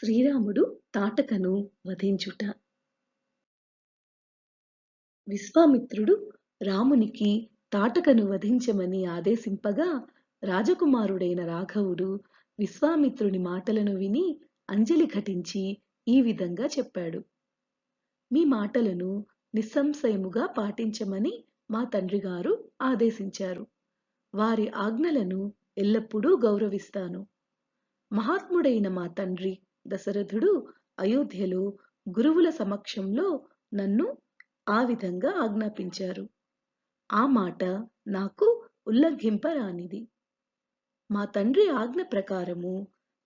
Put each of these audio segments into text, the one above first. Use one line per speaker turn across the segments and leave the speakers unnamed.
శ్రీరాముడు తాటకను వధించుట. విశ్వామిత్రుడు రామునికి తాటకను వధించమని ఆదేశింపగా రాజకుమారుడైన రాఘవుడు విశ్వామిత్రుని మాటలను విని అంజలి ఘటించి ఈ విధంగా చెప్పాడు. మీ మాటలను నిస్సంశయముగా పాటించమని మా తండ్రిగారు ఆదేశించారు. వారి ఆజ్ఞలను ఎల్లప్పుడూ గౌరవిస్తాను. మహాత్ముడైన మా తండ్రి దశరథుడు అయోధ్యలో గురువుల సమక్షంలో నన్ను ఆ విధంగా ఆజ్ఞాపించారు. ఆ మాట నాకు ఉల్లంఘింపరానిది. మా తండ్రి ఆజ్ఞ ప్రకారము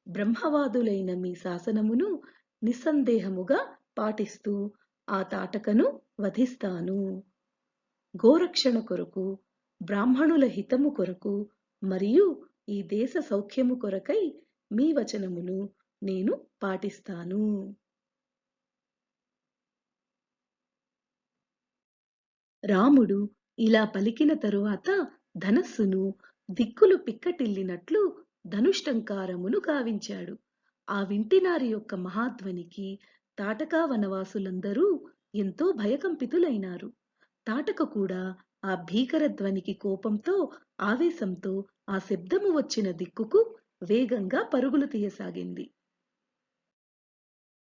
బ్రహ్మవాదులైన మీ శాసనమును నిస్సందేహముగా పాటిస్తూ ఆ తాటకను వధిస్తాను. గోరక్షణ కొరకు బ్రాహ్మణుల హితము కొరకు మరియు ఈ దేశ సౌఖ్యము కొరకై మీ వచనమును నేను పాటిస్తాను. రాముడు ఇలా పలికిన తరువాత ధనస్సును దిక్కులు పిక్కటిల్లినట్లు ధనుష్టంకారమును గావించాడు. ఆ వింటినారి యొక్క మహాధ్వనికి తాటకా వనవాసులందరూ ఎంతో భయకంపితులైనారు. తాటక కూడా ఆ భీకర ధ్వనికి కోపంతో ఆవేశంతో ఆ శబ్దము వచ్చిన దిక్కుకు వేగంగా పరుగులు తీయసాగింది.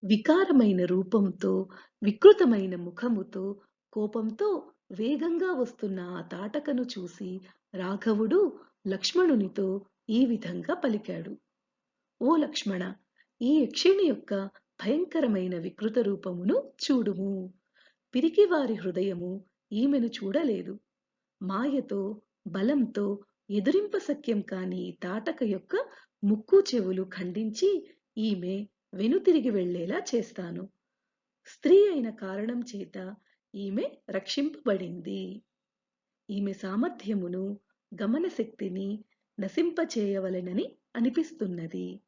వికారమైన రూపంతో వికృతమైన ముఖముతో కోపంతో వేగంగా వస్తున్న ఆ తాటకను చూసి రాఘవుడు లక్ష్మణునితో ఈ విధంగా పలికాడు. ఓ లక్ష్మణ ఈ యక్షిణి యొక్క భయంకరమైన వికృత రూపమును చూడుము. పిరికివారి హృదయము ఈమెను చూడలేదు. మాయతో బలంతో ఎదురింప సఖ్యం కాని ఈ తాటక యొక్క ముక్కు చెవులు ఖండించి ఈమె వెనుతిరిగి వెళ్ళేలా చేస్తాను. స్త్రీ అయిన కారణం చేత ఈమె రక్షింపబడింది. ఈమె సామర్థ్యమును గమనశక్తిని నశింపచేయవలెనని అనిపిస్తున్నది.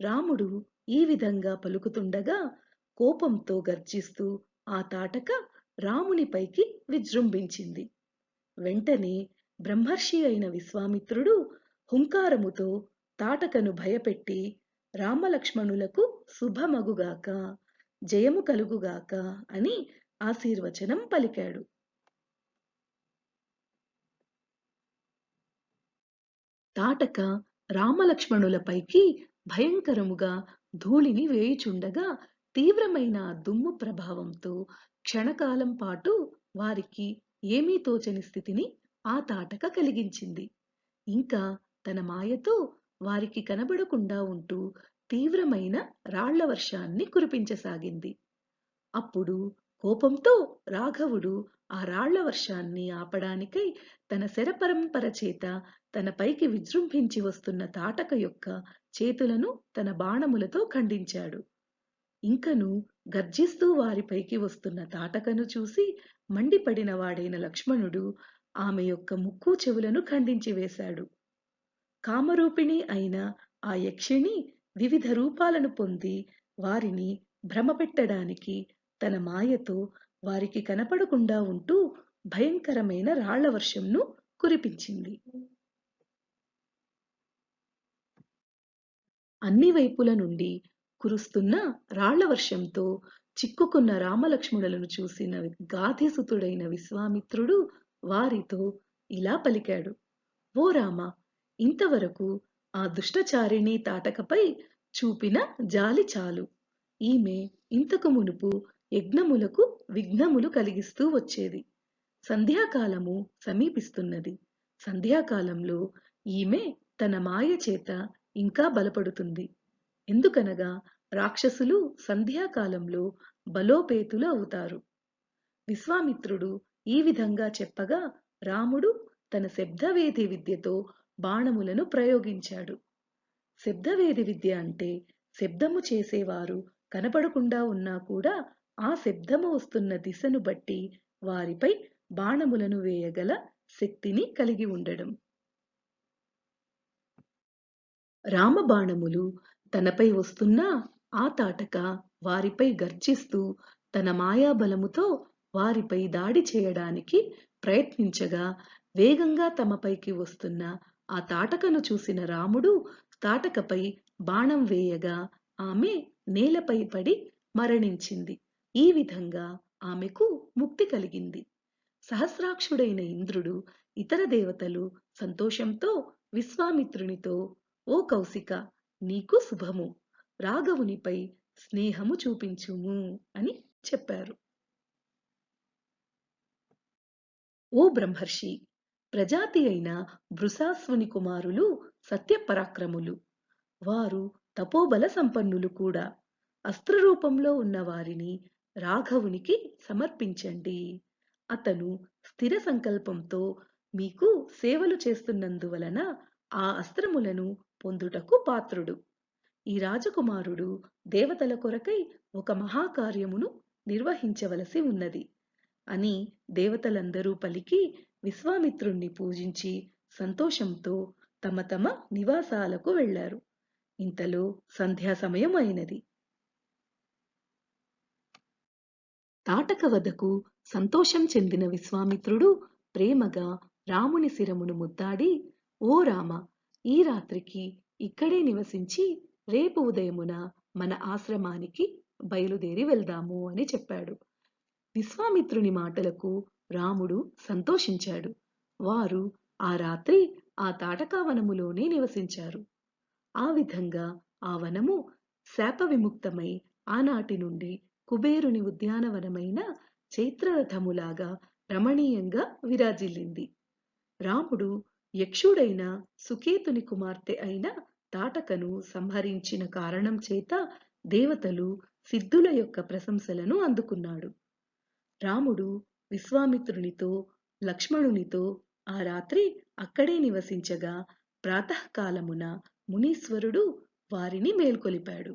రాముడు ఈ విధంగా పలుకుతుండగా కోపంతో గర్జిస్తూ ఆ తాటక రామునిపైకి విజృంభించింది. వెంటనే బ్రహ్మర్షి అయిన విశ్వామిత్రుడు హుంకారముతో తాటకను భయపెట్టి రామలక్ష్మణులకు శుభమగుగాక జయము కలుగుగాక అని ఆశీర్వచనం పలికాడు. తాటక రామలక్ష్మణులపైకి భయంకరముగా ధూళిని వేయుచుండగా తీవ్రమైన దుమ్ము ప్రభావంతో క్షణకాలం పాటు వారికి ఏమీ తోచని స్థితిని ఆ తాటక కలిగించింది. ఇంకా తన మాయతో వారికి కనబడకుండా ఉంటూ తీవ్రమైన రాళ్ళ వర్షాన్ని కురిపించసాగింది. అప్పుడు కోపంతో రాఘవుడు ఆ రాళ్ళ వర్షాన్ని ఆపడానికై తన శరపరంపర చేత తన పైకి విజృంభించి వస్తున్న తాటక యొక్క చేతులను తన బాణములతో ఖండించాడు. ఇంకను గర్జిస్తూ వారిపైకి వస్తున్న తాటకను చూసి మండిపడిన వాడైన లక్ష్మణుడు ఆమె యొక్క ముక్కు చెవులను ఖండించి వేశాడు. కామరూపిణి అయిన ఆ యక్షిణి వివిధ రూపాలను పొంది వారిని భ్రమపెట్టడానికి తన మాయతో వారికి కనపడకుండా ఉంటూ భయంకరమైన రాళ్ళ వర్షంను కురిపించింది. అన్ని వైపుల నుండి కురుస్తున్న రాళ్ళ వర్షంతో చిక్కుకున్న రామలక్ష్మణులను చూసిన గాధిసుతుడైన విశ్వామిత్రుడు వారితో ఇలా పలికాడు ఓ రామ ఇంతవరకు ఆ దుష్టచారిణి తాటకపై చూపిన జాలి చాలు. ఈమె ఇంతకు మునుపు యజ్ఞములకు విఘ్నములు కలిగిస్తూ వచ్చేది. సంధ్యాకాలము సమీపిస్తున్నది. సంధ్యాకాలంలో ఈమె తన మాయ చేత ఇంకా బలపడుతుంది. ఎందుకనగా రాక్షసులు సంధ్యాకాలంలో బలోపేతులు అవుతారు. విశ్వామిత్రుడు ఈ విధంగా చెప్పగా రాముడు తన శబ్దవేది విద్యతో బాణములను ప్రయోగించాడు. శబ్దవేది విద్య అంటే శబ్దము చేసేవారు కనపడకుండా ఉన్నా కూడా ఆ శబ్దము వస్తున్న దిశను బట్టి వారిపై బాణములను వేయగల శక్తిని కలిగి ఉండడం. రామబాణములు తనపై వస్తున్న ఆ తాటక వారిపై గర్జిస్తూ తన మాయాబలముతో వారిపై దాడి చేయడానికి ప్రయత్నించగా వేగంగా తమపైకి వస్తున్న ఆ తాటకను చూసిన రాముడు తాటకపై బాణం వేయగా ఆమె నేలపై పడి మరణించింది. ఈ విధంగా ఆమెకు ముక్తి కలిగింది. సహస్రాక్షుడైన ఇంద్రుడు ఇతర దేవతలు సంతోషంతో విశ్వామిత్రునితో ఓ కౌశిక నీకు శుభము. రాఘవునిపై స్నేహము చూపించుము అని చెప్పారు. ఓ బ్రహ్మర్షి ప్రజాతి అయిన వృషాస్వుని కుమారులు సత్యపరాక్రములు. వారు తపోబల సంపన్నులు కూడా. అస్త్రరూపంలో ఉన్న వారిని రాఘవునికి సమర్పించండి. అతను స్థిర సంకల్పంతో మీకు సేవలు చేస్తున్నందువలన ఆ అస్త్రములను పొందుటకు పాత్రుడు. ఈ రాజకుమారుడు దేవతల కొరకై ఒక మహాకార్యమును నిర్వహించవలసి ఉన్నది అని దేవతలందరూ పలికి విశ్వామిత్రుణ్ణి పూజించి సంతోషంతో తమ తమ నివాసాలకు వెళ్ళారు ఇంతలో సంధ్యా సమయం అయినది తాటక వదకు సంతోషం చెందిన విశ్వామిత్రుడు ప్రేమగా రాముని శిరమును ముద్దాడి ఓ రామ ఈ రాత్రికి ఇక్కడే నివసించి రేపు ఉదయమున మన ఆశ్రమానికి బయలుదేరి వెళ్దాము అని చెప్పాడు. విశ్వామిత్రుని మాటలకు రాముడు సంతోషించాడు. వారు ఆ రాత్రి ఆ తాటకావనములోనే నివసించారు. ఆ విధంగా ఆ వనము శాప విముక్తమై ఆనాటి నుండి కుబేరుని ఉద్యానవనమైన చైత్రరథములాగా రమణీయంగా విరాజిల్లింది. రాముడు యక్షుడైన సుకేతుని కుమార్తె అయిన తాటకను సంహరించిన కారణం చేత దేవతలు సిద్ధుల యొక్క ప్రశంసలను అందుకున్నాడు. రాముడు విశ్వామిత్రునితో లక్ష్మణునితో ఆ రాత్రి అక్కడే నివసించగా ప్రాతకాలమున మునీశ్వరుడు వారిని మేల్కొలిపాడు.